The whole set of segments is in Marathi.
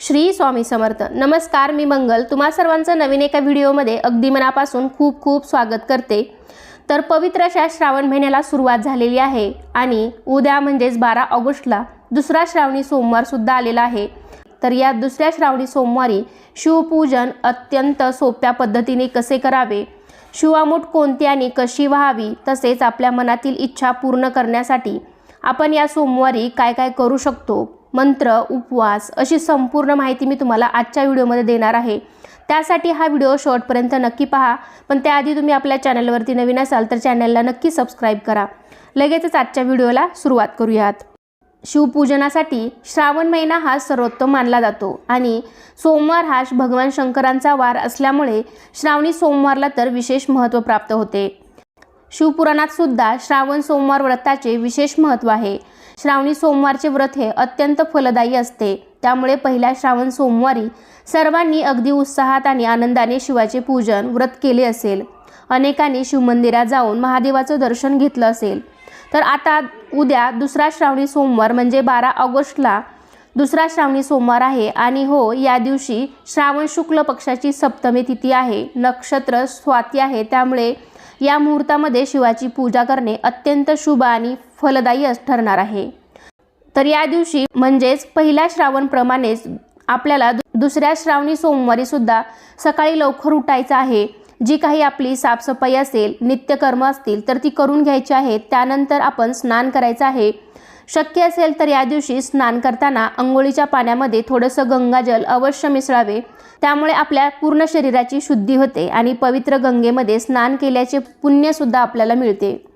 श्री स्वामी समर्थ. नमस्कार मी मंगल. तुम्हा सर्वांचं नवीन एका व्हिडिओमध्ये अगदी मनापासून खूप खूप स्वागत करते. तर पवित्र अशा श्रावण महिन्याला सुरुवात झालेली आहे आणि उद्या म्हणजेच बारा ऑगस्टला दुसरा श्रावणी सोमवारसुद्धा आलेला आहे. तर या दुसऱ्या श्रावणी सोमवारी शिवपूजन अत्यंत सोप्या पद्धतीने कसे करावे? शिवामूठ कोणती आणि कशी व्हावी? तसेच आपल्या मनातील इच्छा पूर्ण करण्यासाठी आपण या सोमवारी काय काय करू शकतो? मंत्र उपवास अशी संपूर्ण माहिती मी तुम्हाला आजच्या व्हिडिओमध्ये देणार आहे. त्यासाठी हा व्हिडिओ शॉर्टपर्यंत नक्की पहा. पण त्याआधी तुम्ही आपल्या चॅनलवरती नवीन असाल तर चॅनलला नक्की सबस्क्राईब करा. लगेचच आजच्या व्हिडिओला सुरुवात करूयात. शिवपूजनासाठी श्रावण महिना हा सर्वोत्तम मानला जातो आणि सोमवार हा भगवान शंकरांचा वार असल्यामुळे श्रावणी सोमवारला तर विशेष महत्त्व प्राप्त होते. शिवपुराणात सुद्धा श्रावण सोमवार व्रताचे विशेष महत्त्व आहे. श्रावणी सोमवारचे व्रत हे अत्यंत फलदायी असते. त्यामुळे पहिल्या श्रावण सोमवारी सर्वांनी अगदी उत्साहात आणि आनंदाने शिवाचे पूजन व्रत केले असेल. अनेकांनी शिवमंदिरात जाऊन महादेवाचं दर्शन घेतलं असेल. तर आता उद्या दुसरा श्रावणी सोमवार म्हणजे बारा ऑगस्टला दुसरा श्रावणी सोमवार आहे आणि हो या दिवशी श्रावण शुक्ल पक्षाची सप्तमी तिथी आहे. नक्षत्र स्वाती आहे. त्यामुळे या मुहूर्तामध्ये शिवाची पूजा करणे अत्यंत शुभ आणि फलदायी अस- ठरणार आहे. तर या दिवशी म्हणजेच पहिल्या श्रावणप्रमाणेच आपल्याला दुसऱ्या श्रावणी सोमवारी सुद्धा सकाळी लवकर उठायचं आहे. जी काही आपली साफसफाई असेल नित्यकर्म असतील तर ती करून घ्यायची आहेत त्यानंतर आपण स्नान करायचं आहे. शक्य असेल तर या दिवशी स्नान करताना अंघोळीच्या पाण्यामध्ये थोडंसं गंगाजल अवश्य मिसळावे. त्यामुळे आपल्या पूर्ण शरीराची शुद्धी होते आणि पवित्र गंगेमध्ये स्नान केल्याचे पुण्यसुद्धा आपल्याला मिळते.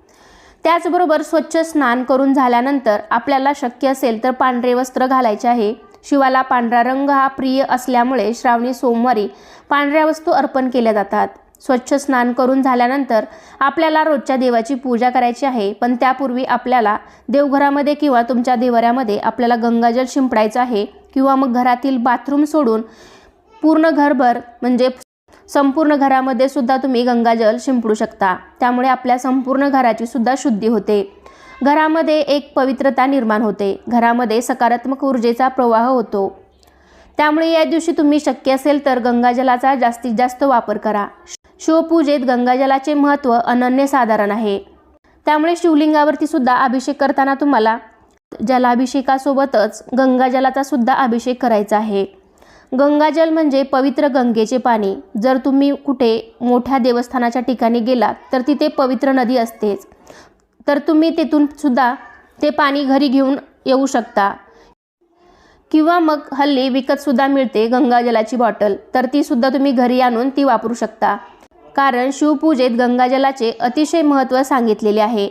त्याचबरोबर स्वच्छ स्नान करून झाल्यानंतर आपल्याला शक्य असेल तर पांढरे वस्त्र घालायचे आहे. शिवाला पांढरा रंग हा प्रिय असल्यामुळे श्रावणी सोमवारी पांढऱ्या वस्तू अर्पण केल्या जातात. स्वच्छ स्नान करून झाल्यानंतर आपल्याला रोजच्या देवाची पूजा करायची आहे. पण त्यापूर्वी आपल्याला देवघरामध्ये किंवा तुमच्या देवऱ्यामध्ये आपल्याला गंगाजल शिंपडायचं आहे. किंवा मग घरातील बाथरूम सोडून पूर्ण घरभर म्हणजे संपूर्ण घरामध्ये सुद्धा तुम्ही गंगाजल शिंपडू शकता. त्यामुळे आपल्या संपूर्ण घराची सुद्धा शुद्धी होते. घरामध्ये एक पवित्रता निर्माण होते. घरामध्ये सकारात्मक ऊर्जेचा प्रवाह होतो. त्यामुळे या दिवशी तुम्ही शक्य असेल तर गंगाजलाचा जास्तीत जास्त वापर करा. शिवपूजेत गंगाजलाचे महत्त्व अनन्यसाधारण आहे. त्यामुळे शिवलिंगावरती सुद्धा अभिषेक करताना तुम्हाला जलाभिषेकासोबतच गंगाजलाचा सुद्धा अभिषेक करायचा आहे. गंगाजल म्हणजे पवित्र गंगेचे पाणी. जर तुम्ही कुठे मोठ्या देवस्थानाच्या ठिकाणी गेलात तर तिथे पवित्र नदी असतेच. तर तुम्ही तिथून सुद्धा ते पाणी घरी घेऊन येऊ शकता. किंवा मग हल्ली विकतसुद्धा मिळते गंगाजलाची बॉटल. तर तीसुद्धा तुम्ही घरी आणून ती वापरू शकता. कारण शिवपूजेत गंगाजलाचे अतिशय महत्त्व सांगितलेले आहे.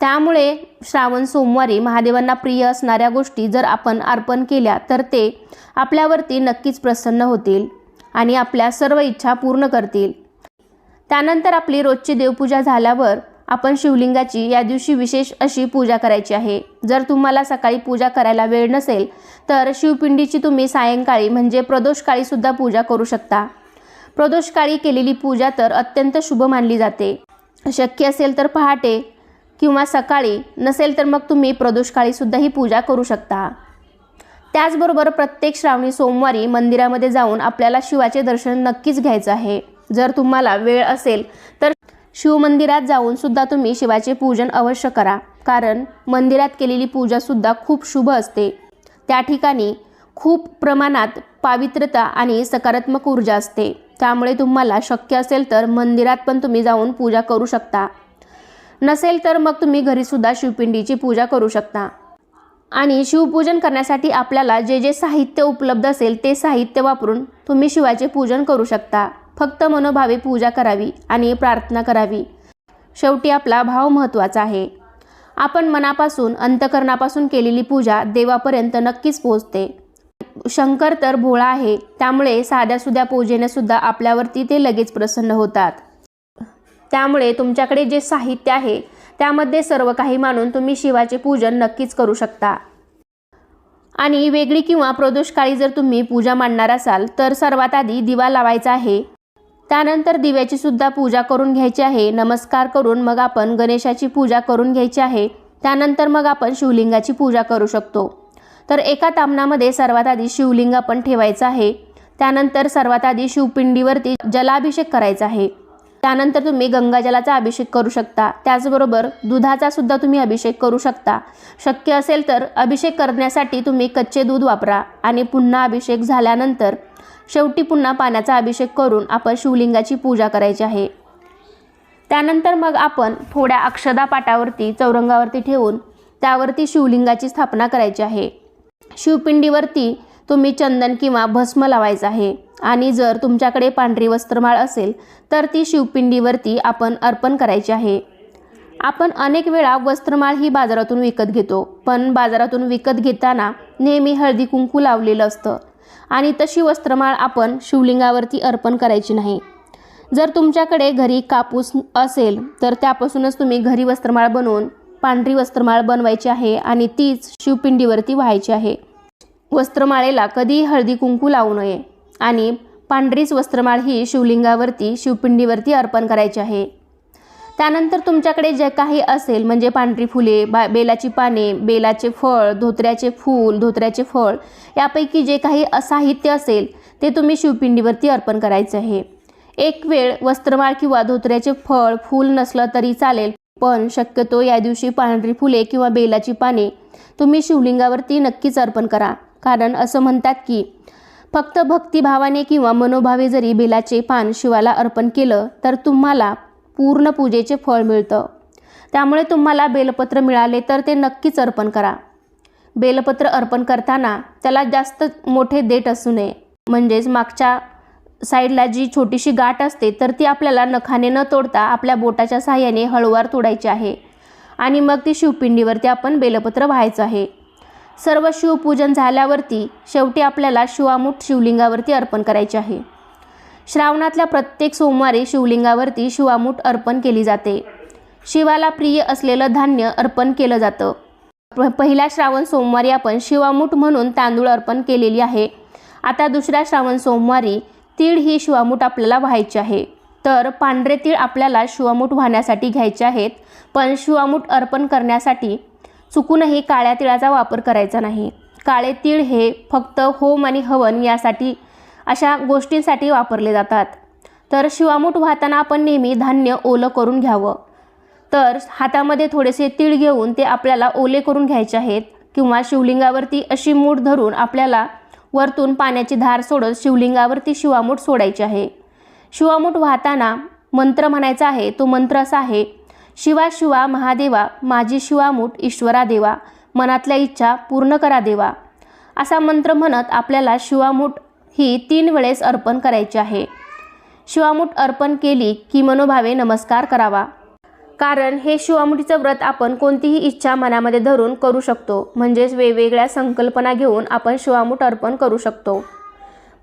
त्यामुळे श्रावण सोमवारी महादेवांना प्रिय असणाऱ्या गोष्टी जर आपण अर्पण केल्या तर ते आपल्यावरती नक्कीच प्रसन्न होतील आणि आपल्या सर्व इच्छा पूर्ण करतील. त्यानंतर आपली रोजची देवपूजा झाल्यावर आपण शिवलिंगाची या दिवशी विशेष अशी पूजा करायची आहे. जर तुम्हाला सकाळी पूजा करायला वेळ नसेल तर शिवपिंडीची तुम्ही सायंकाळी म्हणजे प्रदोषकाळीसुद्धा पूजा करू शकता. प्रदोषकाळी केलेली पूजा तर अत्यंत शुभ मानली जाते. शक्य असेल तर पहाटे किंवा सकाळी नसेल तर मग तुम्ही प्रदोषकाळीसुद्धा ही पूजा करू शकता. त्याचबरोबर प्रत्येक श्रावणी सोमवारी मंदिरामध्ये जाऊन आपल्याला शिवाचे दर्शन नक्कीच घ्यायचं आहे. जर तुम्हाला वेळ असेल तर शिवमंदिरात जाऊन सुद्धा तुम्ही शिवाचे पूजन अवश्य करा. कारण मंदिरात केलेली पूजासुद्धा खूप शुभ असते. त्या ठिकाणी खूप प्रमाणात पावित्रता आणि सकारात्मक ऊर्जा असते. त्यामुळे तुम्हाला शक्य असेल तर मंदिरात पण तुम्ही जाऊन पूजा करू शकता. नसेल तर मग तुम्ही घरीसुद्धा शिवपिंडीची पूजा करू शकता. आणि शिवपूजन करण्यासाठी आपल्याला जे जे साहित्य उपलब्ध असेल ते साहित्य वापरून तुम्ही शिवाचे पूजन करू शकता. फक्त मनोभावे पूजा करावी आणि प्रार्थना करावी. शेवटी आपला भाव महत्त्वाचा आहे. आपण मनापासून अंतकरणापासून केलेली पूजा देवापर्यंत नक्कीच पोचते शंकर तर भोळा आहे त्यामुळे साध्यासुद्या पूजेनेसुद्धा आपल्यावरती ते लगेच प्रसन्न होतात. त्यामुळे तुमच्याकडे जे साहित्य आहे त्यामध्ये सर्व काही मानून तुम्ही शिवाचे पूजन नक्कीच करू शकता. आणि वेगळी किंवा प्रदोषकाळी जर तुम्ही पूजा मांडणार असाल तर सर्वात आधी दिवा लावायचा आहे. त्यानंतर दिव्याची सुद्धा पूजा करून घ्यायची आहे. नमस्कार करून मग आपण गणेशाची पूजा करून घ्यायची आहे. त्यानंतर मग आपण शिवलिंगाची पूजा करू शकतो. तर एका तामणामध्ये सर्वात आधी शिवलिंग आपण ठेवायचं आहे. त्यानंतर सर्वात आधी शिवपिंडीवरती जलाभिषेक करायचा आहे. त्यानंतर तुम्ही गंगाजलाचा अभिषेक करू शकता. त्याचबरोबर दुधाचा सुद्धा तुम्ही अभिषेक करू शकता. शक्य असेल तर अभिषेक करण्यासाठी तुम्ही कच्चे दूध वापरा आणि पुन्हा अभिषेक झाल्यानंतर शेवटी पुन्हा पाण्याचा अभिषेक करून आपण शिवलिंगाची पूजा करायची आहे. त्यानंतर मग आपण थोड्या अक्षदा पाटावरती चौरंगावरती ठेवून त्यावरती शिवलिंगाची स्थापना करायची आहे. शिवपिंडीवरती तुम्ही चंदन किंवा भस्म लावायचं आहे. आणि जर तुमच्याकडे पांढरी वस्त्रमाळ असेल तर ती शिवपिंडीवरती आपण अर्पण करायची आहे. आपण अनेक वेळा वस्त्रमाळ ही बाजारातून विकत घेतो पण बाजारातून विकत घेताना नेहमी हळदी कुंकू लावलेलं असतं. आणि तशी वस्त्रमाळ आपण शिवलिंगावरती अर्पण करायची नाही. जर तुमच्याकडे घरी कापूस असेल तर त्यापासूनच तुम्ही घरी वस्त्रमाळ बनवून पांढरी वस्त्रमाळ बनवायची आहे आणि तीच शिवपिंडीवरती व्हायची आहे. वस्त्रमाळेला कधीही हळदी कुंकू लावू नये. आणि पांढरीच वस्त्रमाळ ही शिवलिंगावरती शिवपिंडीवरती अर्पण करायची आहे. त्यानंतर तुमच्याकडे जे काही असेल म्हणजे पांढरी फुले बा बेलाची पाने बेलाचे फळ धोत्र्याचे फूल धोत्र्याचे फळ यापैकी जे काही साहित्य असेल ते तुम्ही शिवपिंडीवरती अर्पण करायचे आहे. एक वेळ वस्त्रमाळ किंवा धोत्र्याचे फळ फूल नसलं तरी चालेल पण शक्यतो या दिवशी पांढरी फुले किंवा बेलाची पाने तुम्ही शिवलिंगावरती नक्कीच अर्पण करा. कारण असं म्हणतात की फक्त भक्तिभावाने किंवा मनोभावे जरी बेलाचे पान शिवाला अर्पण केलं तर तुम्हाला पूर्ण पूजेचे फळ मिळतं. त्यामुळे तुम्हाला बेलपत्र मिळाले तर ते नक्कीच अर्पण करा. बेलपत्र अर्पण करताना त्याला जास्त मोठे देठ असू नये. म्हणजेच मागच्या साईडला जी छोटीशी गाठ असते तर ती आपल्याला नखाने न तोडता आपल्या बोटाच्या सहाय्याने हळूवार तोडायची आहे. आणि मग ती शिवपिंडीवरती आपण बेलपत्र व्हायचं आहे. सर्व शिवपूजन झाल्यावरती शेवटी आपल्याला शिवामूठ शिवलिंगावरती अर्पण करायचे आहे. श्रावणातल्या प्रत्येक सोमवारी शिवलिंगावरती शिवामूठ अर्पण केली जाते. शिवाला प्रिय असलेलं धान्य अर्पण केलं जातं. पहिल्या श्रावण सोमवारी आपण शिवामूठ म्हणून तांदूळ अर्पण केलेली आहे. आता दुसऱ्या श्रावण सोमवारी तीळ ही शिवामूठ आपल्याला व्हायची आहे. तर पांढरे तीळ आपल्याला शिवामूठ वाहण्यासाठी घ्यायचे आहेत. पण शिवामूठ अर्पण करण्यासाठी चुकूनही काळ्या तिळाचा वापर करायचा नाही. काळे तीळ हे फक्त होम आणि हवन यासाठी अशा गोष्टींसाठी वापरले जातात. तर शिवामूठ वाहताना आपण नेहमी धान्य ओलं करून घ्यावं. तर हातामध्ये थोडेसे तीळ घेऊन ते आपल्याला ओले करून घ्यायचे आहेत किंवा शिवलिंगावरती अशी मूठ धरून आपल्याला वरतून पाण्याची धार सोडत शिवलिंगावरती शिवामूठ सोडायची आहे. शिवामूठ वाहताना मंत्र म्हणायचा आहे तो मंत्र असा आहे शिवा शिवा महादेवा माझी शिवामूठ ईश्वरा देवा मनातल्या इच्छा पूर्ण करा देवा. असा मंत्र म्हणत आपल्याला शिवामूठ ही तीन वेळेस अर्पण करायची आहे. शिवामूठ अर्पण केली की मनोभावे नमस्कार करावा. कारण हे शिवामुठीचं व्रत आपण कोणतीही इच्छा मनामध्ये धरून करू शकतो. म्हणजेच वेगवेगळ्या संकल्पना घेऊन आपण शिवामूठ अर्पण करू शकतो.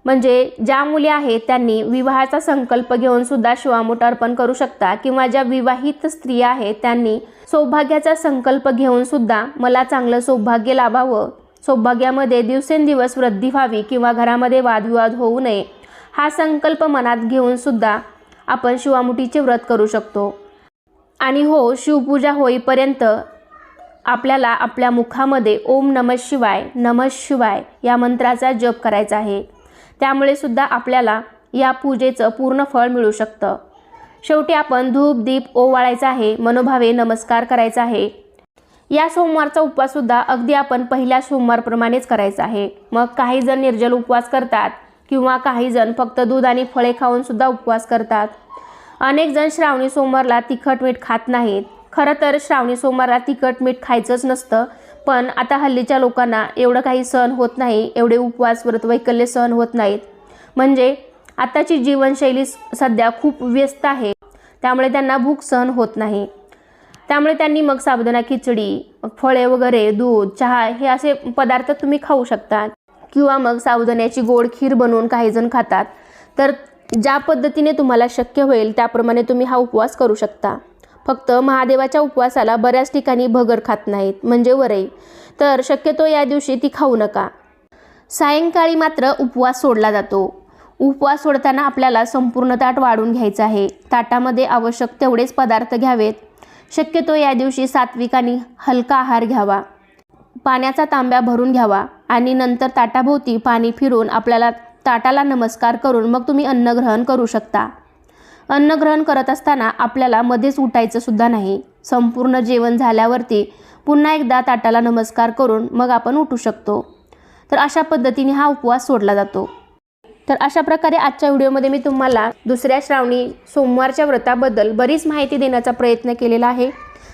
म्हणजे ज्या मुली आहेत त्यांनी विवाहाचा संकल्प घेऊन सुद्धा शिवामूठ अर्पण करू शकता किंवा ज्या विवाहित स्त्रिया आहेत त्यांनी सौभाग्याचा संकल्प घेऊन सुद्धा मला चांगलं सौभाग्य लाभावं. सौभाग्यामध्ये दिवसेंदिवस वृद्धी व्हावी किंवा घरामध्ये वादविवाद होऊ नये हा संकल्प मनात घेऊन सुद्धा आपण शिवामुठीचे व्रत करू शकतो. आणि हो शिवपूजा होईपर्यंत आपल्याला आपल्या मुखामध्ये ओम नमः शिवाय नमः शिवाय या मंत्राचा जप करायचा आहे. त्यामुळे सुद्धा आपल्याला या पूजेचं पूर्ण फळ मिळू शकतं. शेवटी आपण धूप दीप ओवाळायचा आहे मनोभावे नमस्कार करायचा आहे. या सोमवारचा उपवाससुद्धा अगदी आपण पहिल्या सोमवारप्रमाणेच करायचा आहे. मग काही जण निर्जल उपवास करतात किंवा काही जण फक्त दूध आणि फळे खाऊन सुद्धा उपवास करतात. अनेक जण श्रावणी सोमवारला तिखट मीठ खात नाहीत. खरं तर श्रावणी सोमवारला तिखट मीठ खायचंच नसतं पण आता हल्लीच्या लोकांना एवढं काही सहन होत नाही एवढे उपवास व्रत वैकल्य सहन होत नाहीत. म्हणजे आताची जीवनशैली सध्या खूप व्यस्त आहे. त्यामुळे त्यांना भूक सहन होत नाही. त्यामुळे त्यांनी मग साबुदाणा खिचडी फळे वगैरे दूध चहा हे असे पदार्थ तुम्ही खाऊ शकता किंवा मग साबुदाण्याची गोड खीर बनवून काही जण खातात. तर ज्या पद्धतीने तुम्हाला शक्य होईल त्याप्रमाणे तुम्ही हा उपवास करू शकता. फक्त महादेवाच्या उपवासाला बऱ्याच ठिकाणी भगर खात नाहीत म्हणजे वरई. तर शक्यतो या दिवशी ती खाऊ नका. सायंकाळी मात्र उपवास सोडला जातो. उपवास सोडताना आपल्याला संपूर्ण ताट वाढून घ्यायचं आहे. ताटामध्ये आवश्यक तेवढेच पदार्थ घ्यावेत. शक्यतो या दिवशी सात्विक आणि हलका आहार घ्यावा. पाण्याचा तांब्या भरून घ्यावा आणि नंतर ताटाभोवती पाणी फिरून आपल्याला ताटाला नमस्कार करून मग तुम्ही अन्न ग्रहण करू शकता. अन्न ग्रहण करत असताना आपल्याला मध्येच उठायचं सुद्धा नाही. संपूर्ण जेवण झाल्यावरती पुन्हा एकदा ताटाला नमस्कार करून मग आपण उठू शकतो. तर अशा पद्धतीने हा उपवास सोडला जातो. तर अशा प्रकारे आजच्या व्हिडिओमध्ये मी तुम्हाला दुसऱ्या श्रावणी सोमवारच्या व्रताबद्दल बरीच माहिती देण्याचा प्रयत्न केलेला आहे.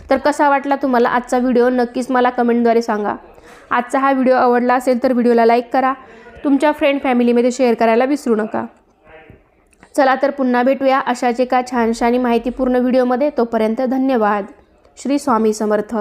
तर कसा वाटला तुम्हाला आजचा व्हिडिओ? नक्कीच मला कमेंटद्वारे सांगा. आजचा हा व्हिडिओ आवडला असेल तर व्हिडिओला लाईक करा. तुमच्या फ्रेंड फॅमिलीमध्ये शेअर करायला विसरू नका. चला तर पुन्हा भेटूया अशाच एका छानशानी माहितीपूर्ण व्हिडिओमध्ये. तोपर्यंत धन्यवाद. श्री स्वामी समर्थ.